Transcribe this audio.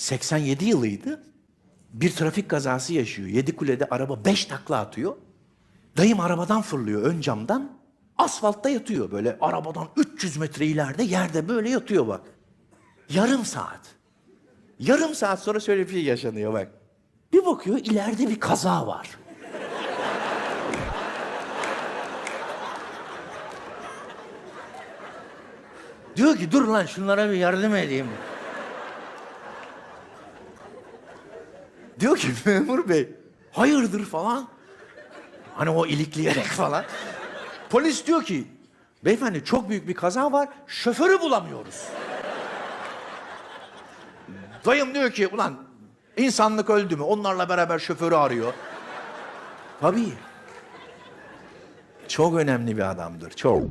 87 yılıydı. Bir trafik kazası yaşıyor. Yedikule'de araba 5 takla atıyor. Dayım arabadan fırlıyor ön camdan. Asfaltta yatıyor böyle arabadan 300 metre ileride yerde böyle yatıyor bak. Yarım saat. Yarım saat sonra şöyle bir şey yaşanıyor bak. Bir bakıyor ileride bir kaza var. Diyor ki dur lan şunlara bir yardım edeyim. Diyor ki memur bey hayırdır falan. Hani o ilikleyerek falan. Polis diyor ki beyefendi çok büyük bir kaza var şoförü bulamıyoruz. Dayım diyor ki ulan insanlık öldü mü onlarla beraber şoförü arıyor. Tabii. Çok önemli bir adamdır çok.